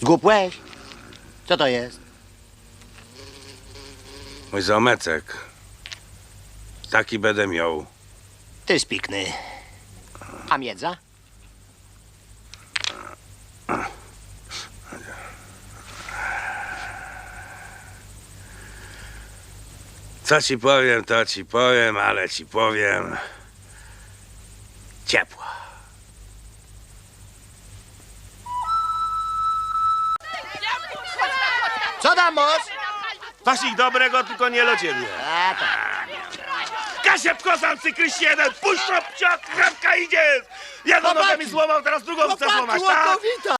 Zgłupłeś? Co to jest? Mój zamecek. Taki będę miał. Ty spikny. A miedza? Co ci powiem, to ci powiem, ale ci powiem. Ciepła. Co tam, mąż? Pasik dobrego, tylko nie do ciebie. A, tak. Kasia pkozam, cykryś jeden, puszcza pcia, krawka idzie! Jedną nogę mi złamał, teraz drugą chcę Chłopaki, złamać, tak? łatowita!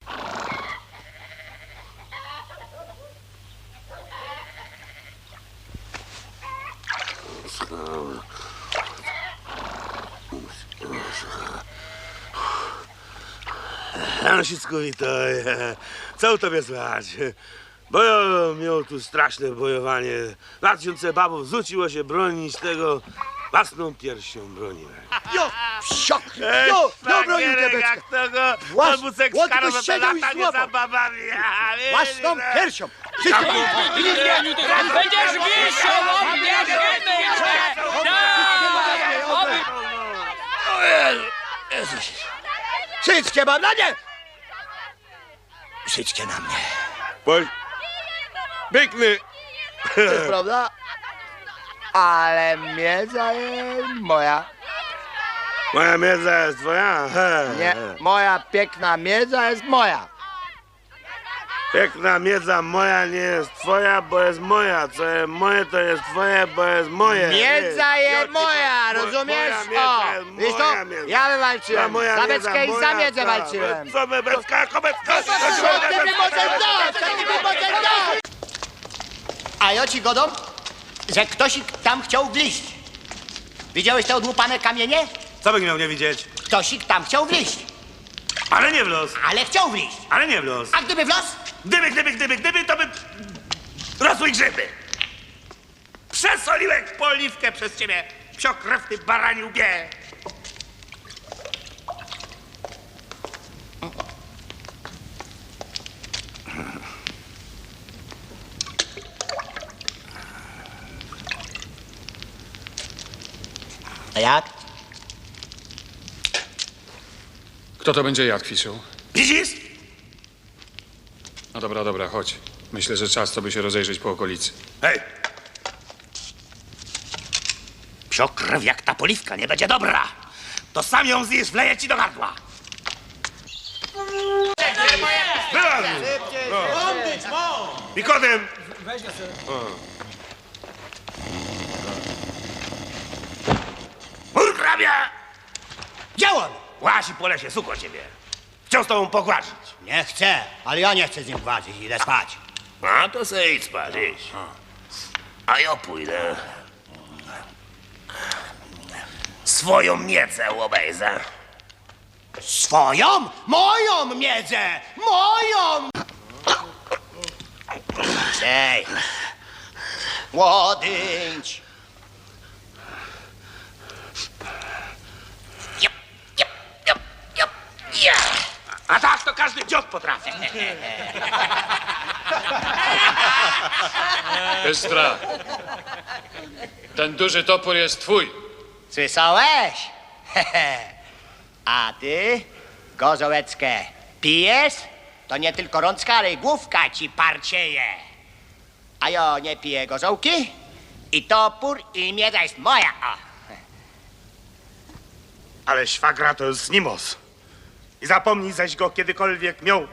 Janusicku, witaj. Co u tobie słychać? Bojo miał tu straszne bojowanie. Dwa tysiące babów zrzuciło się bronić tego. Własną piersią broniłem. Jo, psiok! Jo, jo, bronił jak tego, Włas- Albucek Łotko z karą, to siedział i lata nie za babami. Ja, Własną piersią! Wszystko Będziesz wisiał, odbierz Wszystkie mam na nie! Wszystkie na mnie. Bądź piękny. To jest prawda? Ale miedza jest moja. Moja miedza jest twoja? He, Nie, moja piękna miedza jest moja. Piękna miedza moja nie jest twoja, bo jest moja. Co jest moje, to jest twoje, bo jest moje. Miedza Wiesz, jest moja, mo- rozumiesz? Moja miedza O, jest wiesz to? moja miedza. Ja Ta wywalczyłem. moja Za miedza, beczkę i za miedzę ta. walczyłem. Co my, becka, kobecka? Co ty mi możesz dać? Co ty mi możesz dać? A ja ci godom, że ktoś tam chciał wliść. Widziałeś te odłupane kamienie? Co bym miał nie widzieć? Ktoś tam chciał wliść, Ale nie w los, ale chciał wliść. ale nie w los. A gdyby w los? Gdyby, gdyby, gdyby, gdyby, to by rosły grzyby. Przesoliłem poliwkę przez ciebie, psiokrewny barani łbie. A jak? Kto to będzie jadł, Kwisiu? Widzisz? No dobra, dobra, chodź. Myślę, że czas to by się rozejrzeć po okolicy. Hej! Psiokrew jak ta poliwka nie będzie dobra, to sam ją zjesz, wleję ci do gardła. Była. No. Nikodem! Mur hrabia! Działam! Łasi po lesie, suko ciebie. Chciał z tobą pogładzić. Nie chcę, ale ja nie chcę z nim gładzić, idę spać. A to se idź spać, idź. A ja pójdę. Swoją miecę obejrzę. Swoją? Moją miedzę! Moją! Ej! Łodyńć! A tak to każdy dziot potrafi. Bystra! Ten duży topór jest twój. Słyszałeś? A ty, Gozołeckie, pijesz? To nie tylko rączka, ale i główka ci parcieje. A ja nie piję gozołki i topór i miedza jest moja. O. Ale świagra to jest Nimos. I zapomnij zaś go kiedykolwiek miał